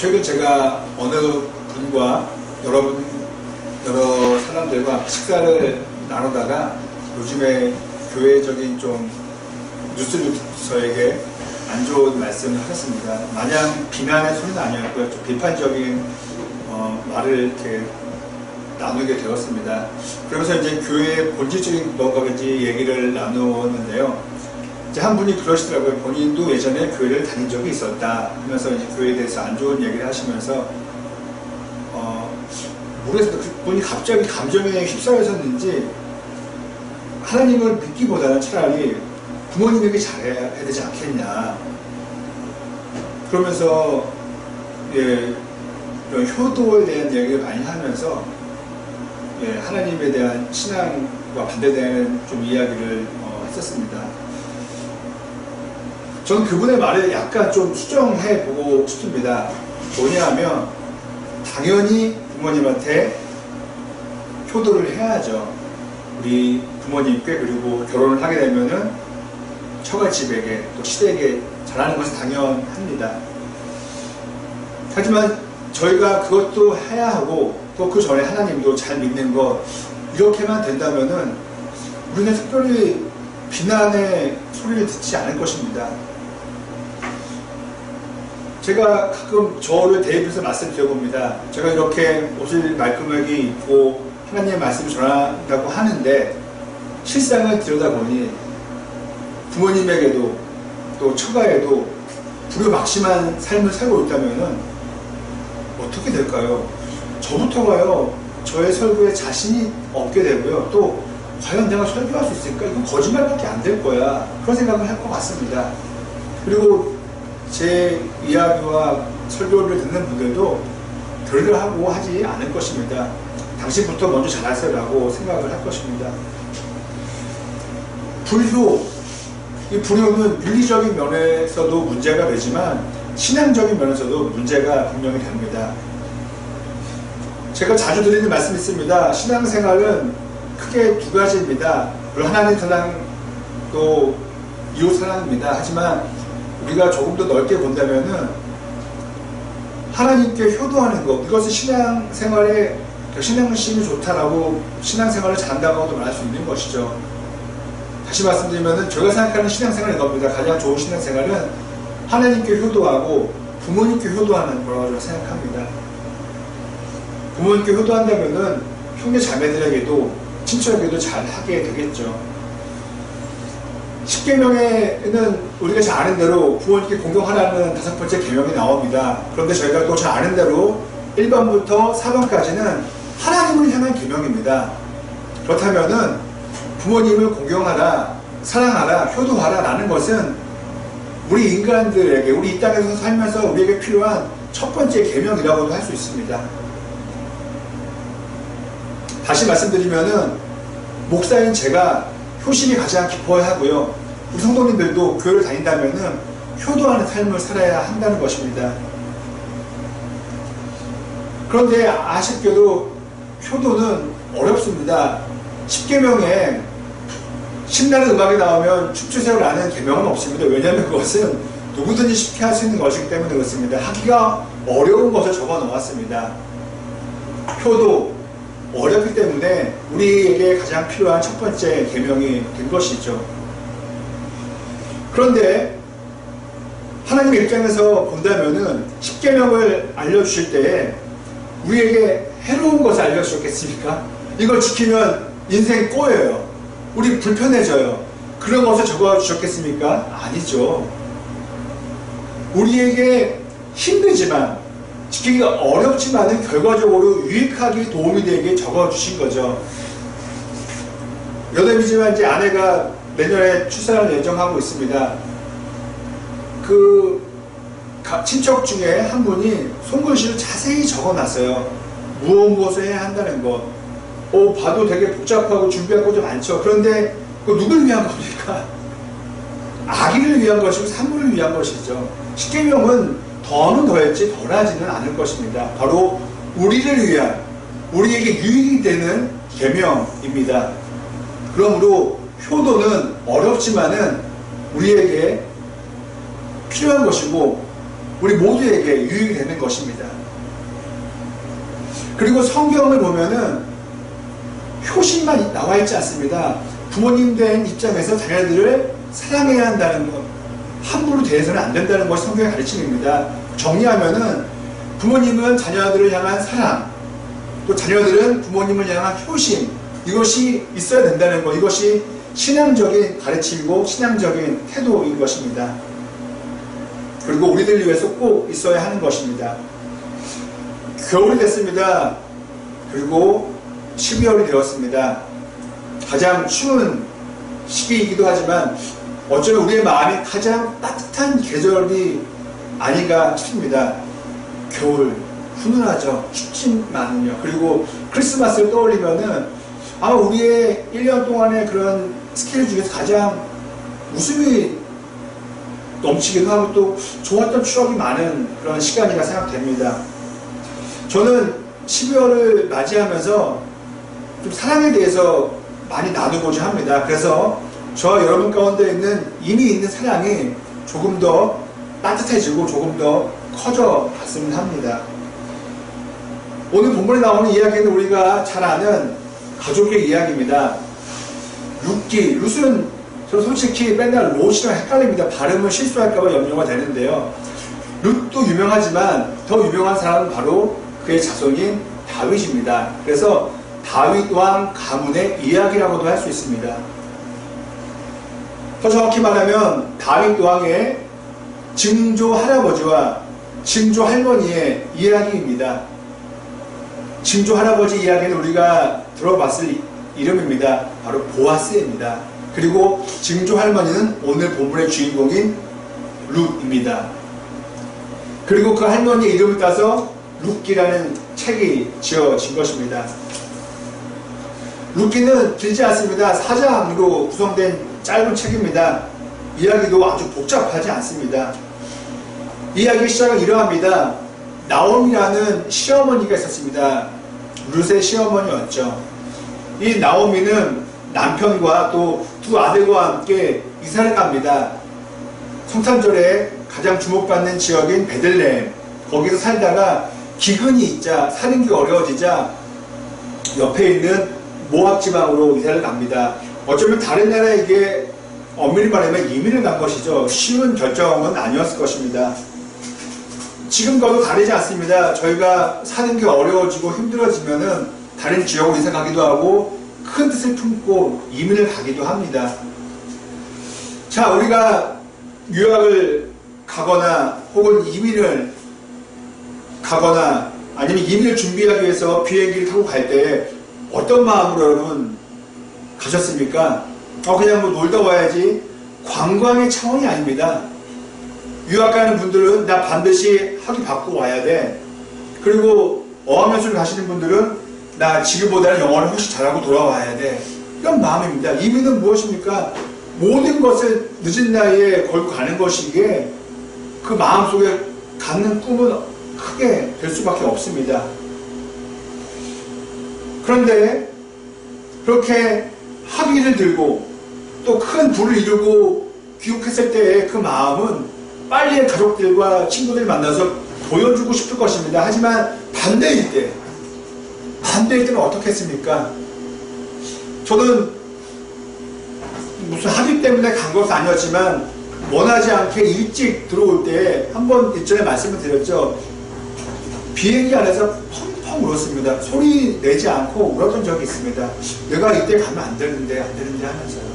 최근 제가 어느 분과 여러분, 여러 사람들과 식사를 나누다가 요즘에 교회적인 좀 뉴스루서에게 안 좋은 말씀을 하셨습니다. 마냥 비난의 소리는 아니었고요. 좀 비판적인 어, 말을 이렇게 나누게 되었습니다. 그러면서 이제 교회의 본질적인 뭔가인지 얘기를 나누었는데요. 이제 한 분이 그러시더라고요. 본인도 예전에 교회를 다닌 적이 있었다 하면서 이제 교회에 대해서 안 좋은 얘기를 하시면서 어, 모르겠어요. 그분이 갑자기 감정에 휩싸여졌는지 하나님을 믿기보다는 차라리 부모님에게 잘해야 되지 않겠냐. 그러면서 예, 이런 효도에 대한 얘기를 많이 하면서 예, 하나님에 대한 신앙과 반대되는 좀 이야기를 어, 했었습니다. 전 그분의 말을 약간 좀 수정해 보고 싶습니다. 뭐냐하면 당연히 부모님한테 효도를 해야죠. 우리 부모님께 그리고 결혼을 하게 되면은 처가집에게 또 시댁에 잘하는 것은 당연합니다. 하지만 저희가 그것도 해야 하고 또 그 전에 하나님도 잘 믿는 것 이렇게만 된다면은 우리는 특별히 비난의 소리를 듣지 않을 것입니다. 제가 가끔 저를 대입해서 말씀드려봅니다. 제가 이렇게 옷을 말끔하게 입고 하나님의 말씀을 전한다고 하는데 실상을 들여다보니 부모님에게도 또 처가에도 불효막심한 삶을 살고 있다면 어떻게 될까요? 저부터가요 저의 설교에 자신이 없게 되고요 또 과연 내가 설교할 수 있을까? 이건 거짓말밖에 안 될 거야 그런 생각을 할 것 같습니다 그리고 제 이야기와 설교를 듣는 분들도 들으하고 하지 않을 것입니다 당신부터 먼저 잘하세요 라고 생각을 할 것입니다 불효 이 불효는 윤리적인 면에서도 문제가 되지만 신앙적인 면에서도 문제가 분명히 됩니다. 제가 자주 드리는 말씀이 있습니다. 신앙생활은 크게 두 가지입니다. 하나님 사랑도 이웃 사랑입니다. 하지만 우리가 조금 더 넓게 본다면은 하나님께 효도하는 것 이것이 신앙생활에 신앙심이 좋다라고 신앙생활을 잘한다고도 말할 수 있는 것이죠. 다시 말씀드리면 제가 생각하는 신앙생활은 이겁니다. 가장 좋은 신앙생활은 하나님께 효도하고 부모님께 효도하는 거라고 생각합니다. 부모님께 효도한다면은 형제 자매들에게도 친척에게도 잘 하게 되겠죠. 10계명에는 우리가 잘 아는 대로 부모님께 공경하라는 다섯 번째 계명이 나옵니다. 그런데 저희가 또 잘 아는 대로 1번부터 4번까지는 하나님을 향한 계명입니다. 그렇다면은 부모님을 공경하라, 사랑하라, 효도하라 라는 것은 우리 인간들에게, 우리 이 땅에서 살면서 우리에게 필요한 첫 번째 계명이라고도 할 수 있습니다. 다시 말씀드리면은 목사인 제가 효심이 가장 깊어야 하고요. 우리 성도님들도 교회를 다닌다면은 효도하는 삶을 살아야 한다는 것입니다. 그런데 아쉽게도 효도는 어렵습니다. 10계명에 신나는 음악이 나오면 춤추세요라는 계명은 없습니다. 왜냐하면 그것은 누구든지 쉽게 할 수 있는 것이기 때문에 그렇습니다. 하기가 어려운 것을 적어 놓았습니다. 효도 어렵기 때문에 우리에게 가장 필요한 첫 번째 계명이 된 것이죠. 그런데 하나님의 입장에서 본다면은 10계명을 알려주실 때에 우리에게 해로운 것을 알려주셨겠습니까? 이걸 지키면 인생 꼬여요. 우리 불편해져요. 그런 것을 적어주셨겠습니까? 아니죠. 우리에게 힘들지만 지키기가 어렵지만은 결과적으로 유익하게 도움이 되게 적어주신 거죠. 여담이지만 이제 아내가 내년에 출산을 예정하고 있습니다. 그 친척 중에 한 분이 손글씨를 자세히 적어놨어요. 무엇 무엇을 해야 한다는 것. 오, 봐도 되게 복잡하고 준비할 것도 많죠. 그런데 그 누굴 위한 겁니까? 아기를 위한 것이고 산물을 위한 것이죠. 십계명은 더는 더했지 덜하지는 않을 것입니다. 바로 우리를 위한 우리에게 유익이 되는 계명입니다. 그러므로 효도는 어렵지만은 우리에게 필요한 것이고 우리 모두에게 유익이 되는 것입니다. 그리고 성경을 보면은 효심만 나와 있지 않습니다. 부모님 된 입장에서 자녀들을 사랑해야 한다는 것, 함부로 대해서는 안 된다는 것이 성경의 가르침입니다. 정리하면은 부모님은 자녀들을 향한 사랑, 또 자녀들은 부모님을 향한 효심, 이것이 있어야 된다는 것, 이것이 신앙적인 가르침이고 신앙적인 태도인 것입니다. 그리고 우리들 위해서 꼭 있어야 하는 것입니다. 겨울이 됐습니다. 그리고 12월이 되었습니다. 가장 추운 시기이기도 하지만 어쩌면 우리의 마음이 가장 따뜻한 계절이 아닌가 싶습니다. 겨울, 훈훈하죠. 춥지만은요. 그리고 크리스마스를 떠올리면은 아마 우리의 1년 동안의 그런 스케일 중에서 가장 웃음이 넘치기도 하고 또 좋았던 추억이 많은 그런 시간이라 생각됩니다. 저는 12월을 맞이하면서 좀 사랑에 대해서 많이 나누고자 합니다. 그래서 저 여러분 가운데 있는 이미 있는 사랑이 조금 더 따뜻해지고 조금 더 커져 갔으면 합니다. 오늘 본문에 나오는 이야기는 우리가 잘 아는 가족의 이야기입니다. 룻기, 룻은 저 솔직히 맨날 롯이랑 헷갈립니다. 발음을 실수할까봐 염려가 되는데요. 룻도 유명하지만 더 유명한 사람은 바로 그의 자손인 다윗입니다. 그래서 다윗 왕 가문의 이야기라고도 할 수 있습니다. 더 정확히 말하면 다윗 왕의 증조 할아버지와 증조 할머니의 이야기입니다. 증조 할아버지 이야기는 우리가 들어봤을 이름입니다. 바로 보아스입니다. 그리고 증조 할머니는 오늘 본문의 주인공인 룻입니다. 그리고 그 할머니의 이름을 따서 룻기라는 책이 지어진 것입니다. 룻기는 길지 않습니다. 사장으로 구성된 짧은 책입니다. 이야기도 아주 복잡하지 않습니다. 이야기 시작은 이러합니다. 나옴이라는 시어머니가 있었습니다. 룻의 시어머니였죠. 이 나오미는 남편과 또 두 아들과 함께 이사를 갑니다. 성탄절에 가장 주목받는 지역인 베들레헴 거기서 살다가 기근이 있자 사는 게 어려워지자 옆에 있는 모압 지방으로 이사를 갑니다. 어쩌면 다른 나라에 게 엄밀히 말하면 이민을 간 것이죠. 쉬운 결정은 아니었을 것입니다. 지금과도 다르지 않습니다. 저희가 사는 게 어려워지고 힘들어지면은 다른 지역으로 이사 가기도 하고 큰 뜻을 품고 이민을 가기도 합니다. 자, 우리가 유학을 가거나 혹은 이민을 가거나 아니면 이민을 준비하기 위해서 비행기를 타고 갈 때 어떤 마음으로 여러분 가셨습니까? 어, 그냥 뭐 놀다 와야지. 관광의 차원이 아닙니다. 유학 가는 분들은 나 반드시 학위 받고 와야 돼. 그리고 어학연수를 가시는 분들은 나 지금보다는 영어를 훨씬 잘하고 돌아와야 돼. 이런 마음입니다. 이민은 무엇입니까? 모든 것을 늦은 나이에 걸고 가는 것이기에 그 마음속에 갖는 꿈은 크게 될 수밖에 없습니다. 그런데 그렇게 학위를 들고 또 큰 부를 이루고 귀국했을 때의 그 마음은 빨리 가족들과 친구들 만나서 보여주고 싶을 것입니다. 하지만 반대일 때, 어떻게 했습니까? 저는 무슨 학위 때문에 간 것은 아니었지만 원하지 않게 일찍 들어올 때 한번 이전에 말씀을 드렸죠. 비행기 안에서 펑펑 울었습니다. 소리 내지 않고 울었던 적이 있습니다. 내가 이때 가면 안 되는데 안 되는데 하면서요.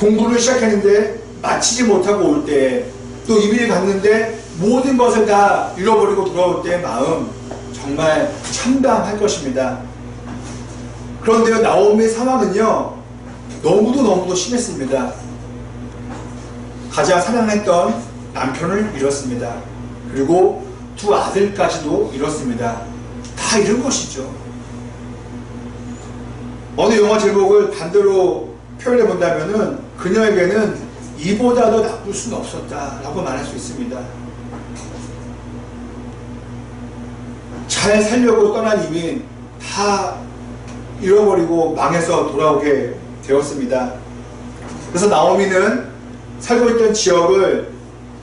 공부를 시작했는데 마치지 못하고 올 때, 또 이민을 갔는데 모든 것을 다 잃어버리고 돌아올 때의 마음 정말 참담할 것입니다. 그런데요, 나오미의 상황은요, 너무도 너무도 심했습니다. 가장 사랑했던 남편을 잃었습니다. 그리고 두 아들까지도 잃었습니다. 다 잃은 것이죠. 어느 영화 제목을 반대로 표현해 본다면은 그녀에게는 이보다 더 나쁠 수는 없었다라고 말할 수 있습니다. 잘 살려고 떠난 이민 다 잃어버리고 망해서 돌아오게 되었습니다. 그래서 나오미는 살고 있던 지역을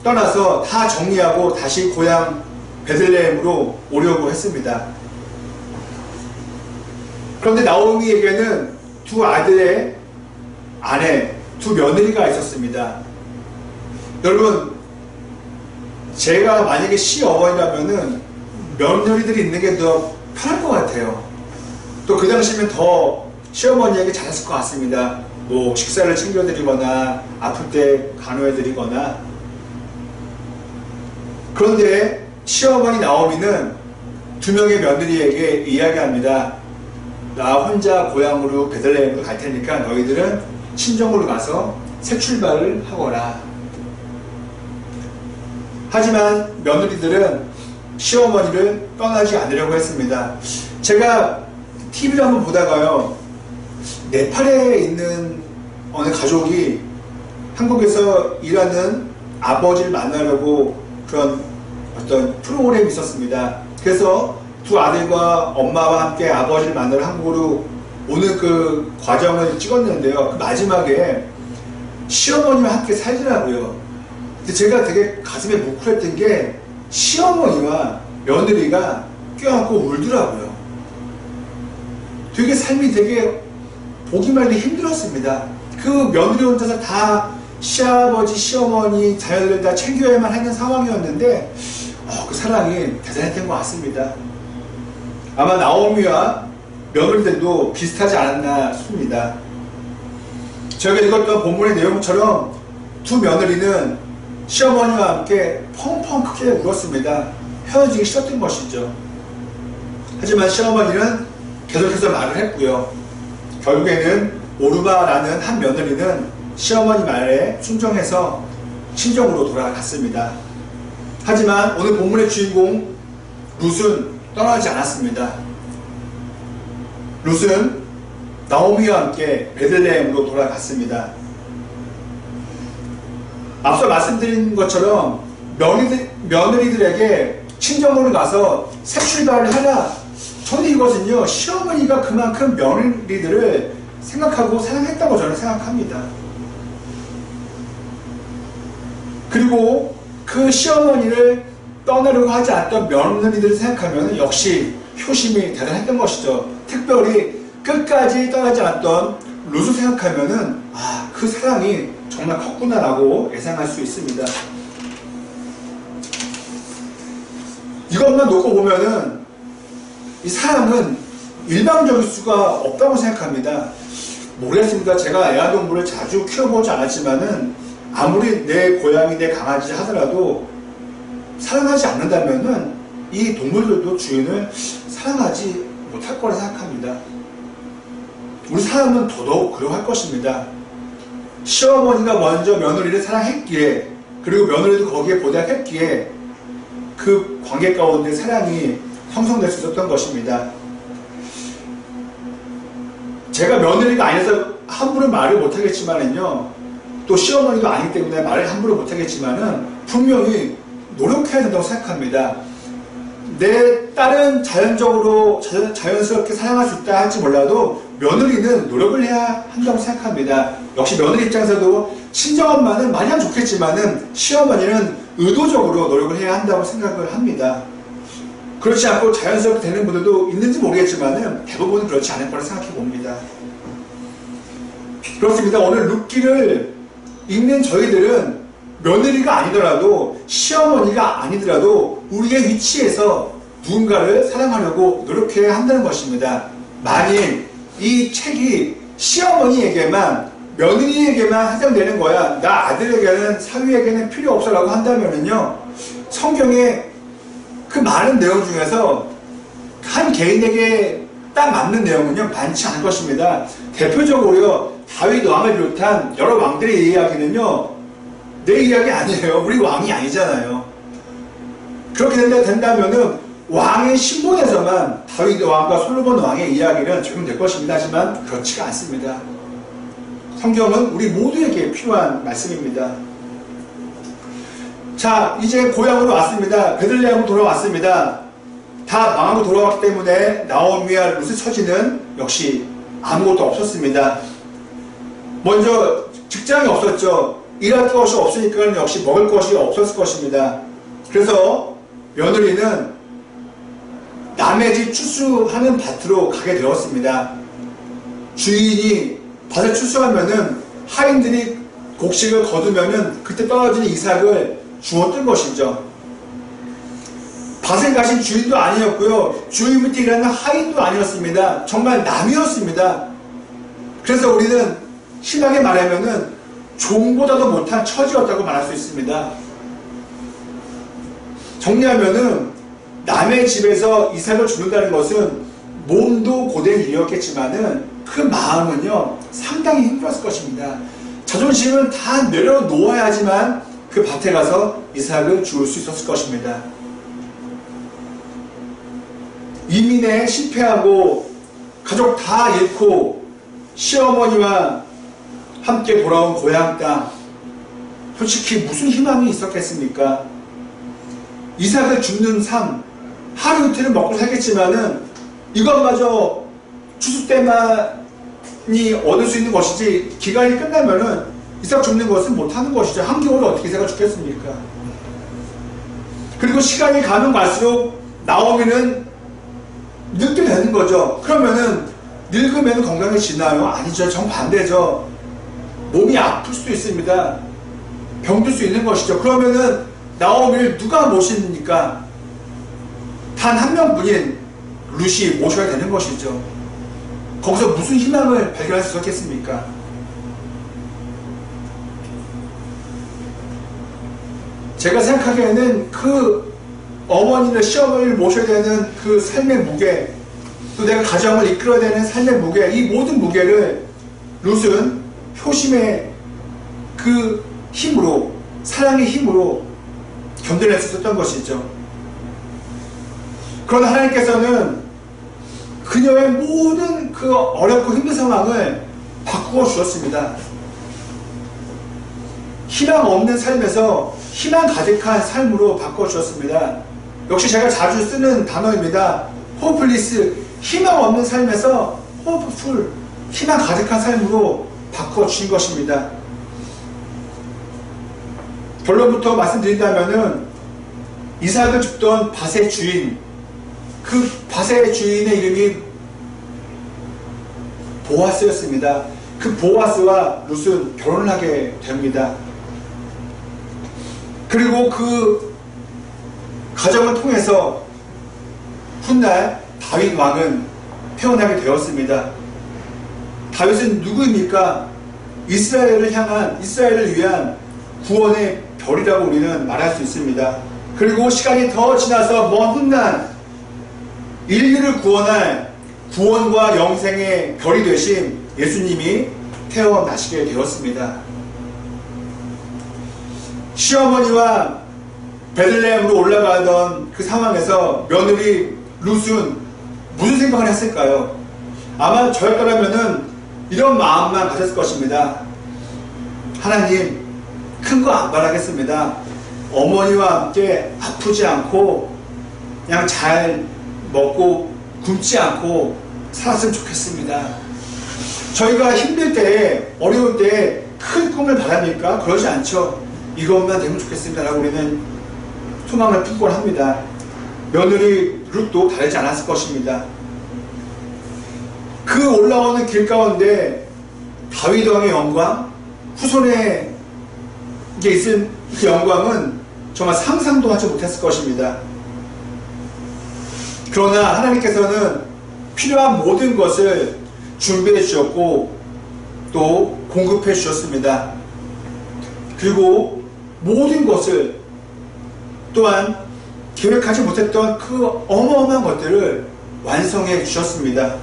떠나서 다 정리하고 다시 고향 베들레헴으로 오려고 했습니다. 그런데 나오미에게는 두 아들의 아내, 두 며느리가 있었습니다. 여러분, 제가 만약에 시어머니라면은 며느리들이 있는 게 더 편할 것 같아요. 또 그 당시면 더 시어머니에게 잘했을 것 같습니다. 뭐 식사를 챙겨드리거나 아플 때 간호해드리거나 그런데 시어머니 나오미는 두 명의 며느리에게 이야기합니다. 나 혼자 고향으로 베들레헴으로 갈 테니까 너희들은 친정으로 가서 새 출발을 하거라. 하지만 며느리들은 시어머니를 떠나지 않으려고 했습니다. 제가 TV를 한번 보다가요, 네팔에 있는 어느 가족이 한국에서 일하는 아버지를 만나려고 그런 어떤 프로그램이 있었습니다. 그래서 두 아들과 엄마와 함께 아버지를 만나러 한국으로 오는 그 과정을 찍었는데요. 그 마지막에 시어머니와 함께 살더라고요. 근데 제가 되게 가슴에 뭉클했던 게 시어머니와 며느리가 껴안고 울더라고요. 되게 삶이 되게 보기만 해도 힘들었습니다. 그 며느리 혼자서 다 시아버지, 시어머니, 자녀들을 다 챙겨야만 하는 상황이었는데 어, 그 사랑이 대단했던 것 같습니다. 아마 나오미와 며느리들도 비슷하지 않았나 싶습니다. 저희가 읽었던 본문의 내용처럼 두 며느리는 시어머니와 함께 펑펑 크게 울었습니다. 헤어지기 싫었던 것이죠. 하지만 시어머니는 계속해서 말을 했고요. 결국에는 오르바라는 한 며느리는 시어머니 말에 순종해서 친정으로 돌아갔습니다. 하지만 오늘 본문의 주인공 룻은 떠나지 않았습니다. 룻은 나오미와 함께 베들레헴으로 돌아갔습니다. 앞서 말씀드린 것처럼 며느리들, 며느리들에게 친정으로 가서 새 출발을 하라. 저는 이것은요, 시어머니가 그만큼 며느리들을 생각하고 사랑했다고 저는 생각합니다. 그리고 그 시어머니를 떠나려고 하지 않던 며느리들을 생각하면 역시 효심이 대단했던 것이죠. 특별히 끝까지 떠나지 않던 룻을 생각하면은 아, 그 사랑이 정말 컸구나라고 예상할 수 있습니다. 이것만 놓고 보면은 이 사람은 일방적일 수가 없다고 생각합니다. 모르겠습니다. 제가 애완동물을 자주 키워보지 않았지만은 아무리 내 고양이, 내 강아지 하더라도 사랑하지 않는다면은 이 동물들도 주인을 사랑하지 못할 거라 생각합니다. 우리 사람은 더더욱 그러할 것입니다. 시어머니가 먼저 며느리를 사랑했기에 그리고 며느리도 거기에 보답했기에 그 관계 가운데 사랑이 형성될 수 있었던 것입니다. 제가 며느리가 아니어서 함부로 말을 못하겠지만은요, 또 시어머니도 아니기 때문에 말을 함부로 못하겠지만은 분명히 노력해야 된다고 생각합니다. 내 딸은 자연적으로 자연스럽게 사랑할 수 있다 할지 몰라도 며느리는 노력을 해야 한다고 생각합니다. 역시 며느리 입장에서도 친정엄마는 하면 좋겠지만은 시어머니는 의도적으로 노력을 해야 한다고 생각을 합니다. 그렇지 않고 자연스럽게 되는 분들도 있는지 모르겠지만은 대부분은 그렇지 않을 거라 생각해 봅니다. 그렇습니다. 오늘 룻기를 읽는 저희들은 며느리가 아니더라도 시어머니가 아니더라도 우리의 위치에서 누군가를 사랑하려고 노력해야 한다는 것입니다. 만일 이 책이 시어머니에게만 며느리에게만 해당되는 거야. 나 아들에게는 사위에게는 필요 없어라고 한다면은요. 성경의 그 많은 내용 중에서 한 개인에게 딱 맞는 내용은요 많지 않을 것입니다. 대표적으로요 다윗 왕을 비롯한 여러 왕들의 이야기는요 내 이야기 아니에요. 우리 왕이 아니잖아요. 그렇게 된다, 된다면은 왕의 신분에서만 다윗 왕과 솔로몬 왕의 이야기는 적용될 것입니다. 하지만 그렇지가 않습니다. 성경은 우리 모두에게 필요한 말씀입니다. 자, 이제 고향으로 왔습니다. 베들레헴으로 돌아왔습니다. 다 망하고 돌아왔기 때문에 나오미와 루스 처지는 역시 아무것도 없었습니다. 먼저 직장이 없었죠. 일할 것이 없으니까 역시 먹을 것이 없었을 것입니다. 그래서 며느리는 남의 집 추수하는 밭으로 가게 되었습니다. 주인이 밭을 추수하면은 하인들이 곡식을 거두면은 그때 떨어지는 이삭을 주었던 것이죠. 밭을 가신 주인도 아니었고요. 주인 밑에 일하는 하인도 아니었습니다. 정말 남이었습니다. 그래서 우리는 심하게 말하면은 종보다도 못한 처지였다고 말할 수 있습니다. 정리하면은 남의 집에서 이삭을 죽는다는 것은 몸도 고된 일이었겠지만은 그 마음은요 상당히 힘들었을 것입니다. 자존심은 다 내려놓아야지만 그 밭에 가서 이삭을 주울 수 있었을 것입니다. 이민에 실패하고 가족 다 잃고 시어머니와 함께 돌아온 고향 땅 솔직히 무슨 희망이 있었겠습니까? 이삭을 줍는 삶 하루 이틀은 먹고 살겠지만은 이것마저 추수 때만 이 얻을 수 있는 것이지 기간이 끝나면은 이삭 줍는 것은 못하는 것이죠. 한겨울에 어떻게 이삭을 죽겠습니까? 그리고 시간이 가면 갈수록 나오미는 늙게 되는 거죠. 그러면은 늙으면 건강해지나요? 아니죠. 정반대죠. 몸이 아플 수도 있습니다. 병들 수 있는 것이죠. 그러면은 나오미를 누가 모십니까? 단 한 명뿐인 루시 모셔야 되는 것이죠. 거기서 무슨 희망을 발견할 수 있었겠습니까? 제가 생각하기에는 그 어머니를 시어머니를 모셔야 되는 그 삶의 무게 또 내가 가정을 이끌어야 되는 삶의 무게 이 모든 무게를 룻은 효심의 그 힘으로 사랑의 힘으로 견뎌낼 수 있었던 것이죠. 그러나 하나님께서는 그녀의 모든 그 어렵고 힘든 상황을 바꾸어 주셨습니다. 희망 없는 삶에서 희망 가득한 삶으로 바꿔 주셨습니다. 역시 제가 자주 쓰는 단어입니다. 호플리스 희망 없는 삶에서 호프풀 희망 가득한 삶으로 바꿔 주신 것입니다. 결론부터 말씀드린다면은 이삭을 줍던 밭의 주인 그 밭의 주인의 이름이 보아스였습니다. 그 보아스와 룻은 결혼을 하게 됩니다. 그리고 그 가정을 통해서 훗날 다윗 왕은 태어나게 되었습니다. 다윗은 누구입니까? 이스라엘을 향한 이스라엘을 위한 구원의 별이라고 우리는 말할 수 있습니다. 그리고 시간이 더 지나서 먼 훗날 인류를 구원할 구원과 영생의 별이 되신 예수님이 태어나시게 되었습니다. 시어머니와 베들레헴으로 올라가던 그 상황에서 며느리 룻은 무슨 생각을 했을까요? 아마 저였더라면은 이런 마음만 가졌을 것입니다. 하나님, 큰 거 안 바라겠습니다. 어머니와 함께 아프지 않고 그냥 잘 먹고 굶지 않고 살았으면 좋겠습니다. 저희가 힘들 때, 어려울 때 큰 꿈을 바랍니까? 그러지 않죠. 이것만 되면 좋겠습니다 라고 우리는 소망을 품곤 합니다. 며느리 룻도 다르지 않았을 것입니다. 그 올라오는 길 가운데 다윗 왕의 영광, 후손에 있은 그 영광은 정말 상상도 하지 못했을 것입니다. 그러나 하나님께서는 필요한 모든 것을 준비해 주셨고 또 공급해 주셨습니다. 그리고 모든 것을 또한 계획하지 못했던 그 어마어마한 것들을 완성해 주셨습니다.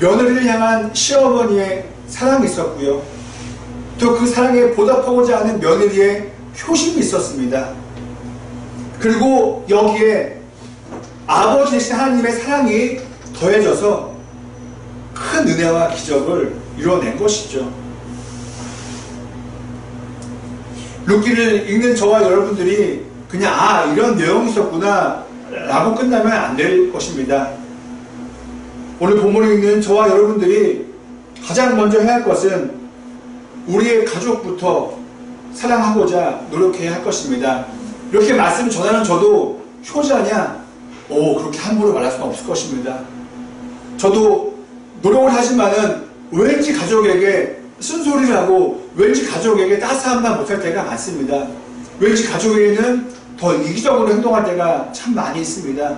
며느리를 향한 시어머니의 사랑이 있었고요. 또 그 사랑에 보답하고자 하는 며느리의 효심이 있었습니다. 그리고 여기에 아버지 되신 하나님의 사랑이 더해져서 큰 은혜와 기적을 이뤄낸 것이죠. 루키를 읽는 저와 여러분들이 그냥 아 이런 내용이 있었구나 라고 끝나면 안 될 것입니다. 오늘 본문을 읽는 저와 여러분들이 가장 먼저 해야 할 것은 우리의 가족부터 사랑하고자 노력해야 할 것입니다. 이렇게 말씀 전하는 저도 효자냐? 오, 그렇게 함부로 말할 수는 없을 것입니다. 저도 노력을 하지만은 왠지 가족에게 쓴소리를 하고 왠지 가족에게 따스함만 못할 때가 많습니다. 왠지 가족에게는 더 이기적으로 행동할 때가 참 많이 있습니다.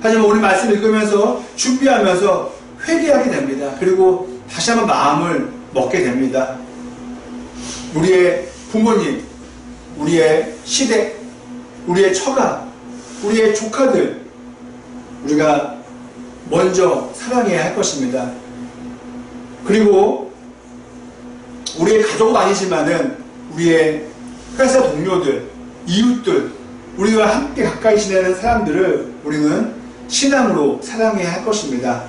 하지만 오늘 말씀 읽으면서 준비하면서 회개하게 됩니다. 그리고 다시 한번 마음을 먹게 됩니다. 우리의 부모님, 우리의 시댁, 우리의 처가, 우리의 조카들, 우리가 먼저 사랑해야 할 것입니다. 그리고 우리의 가족은 아니지만은 우리의 회사 동료들, 이웃들, 우리와 함께 가까이 지내는 사람들을 우리는 신앙으로 사랑해야 할 것입니다.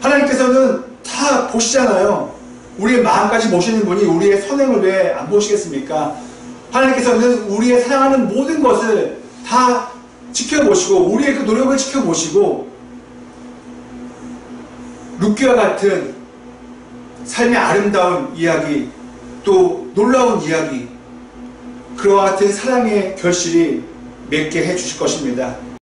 하나님께서는 다 보시잖아요. 우리의 마음까지 보시는 분이 우리의 선행을 왜 안 보시겠습니까? 하나님께서는 우리의 사랑하는 모든 것을 다 지켜보시고 우리의 그 노력을 지켜보시고 룻기와 같은 삶의 아름다운 이야기 또 놀라운 이야기 그와 같은 사랑의 결실이 맺게 해 주실 것입니다.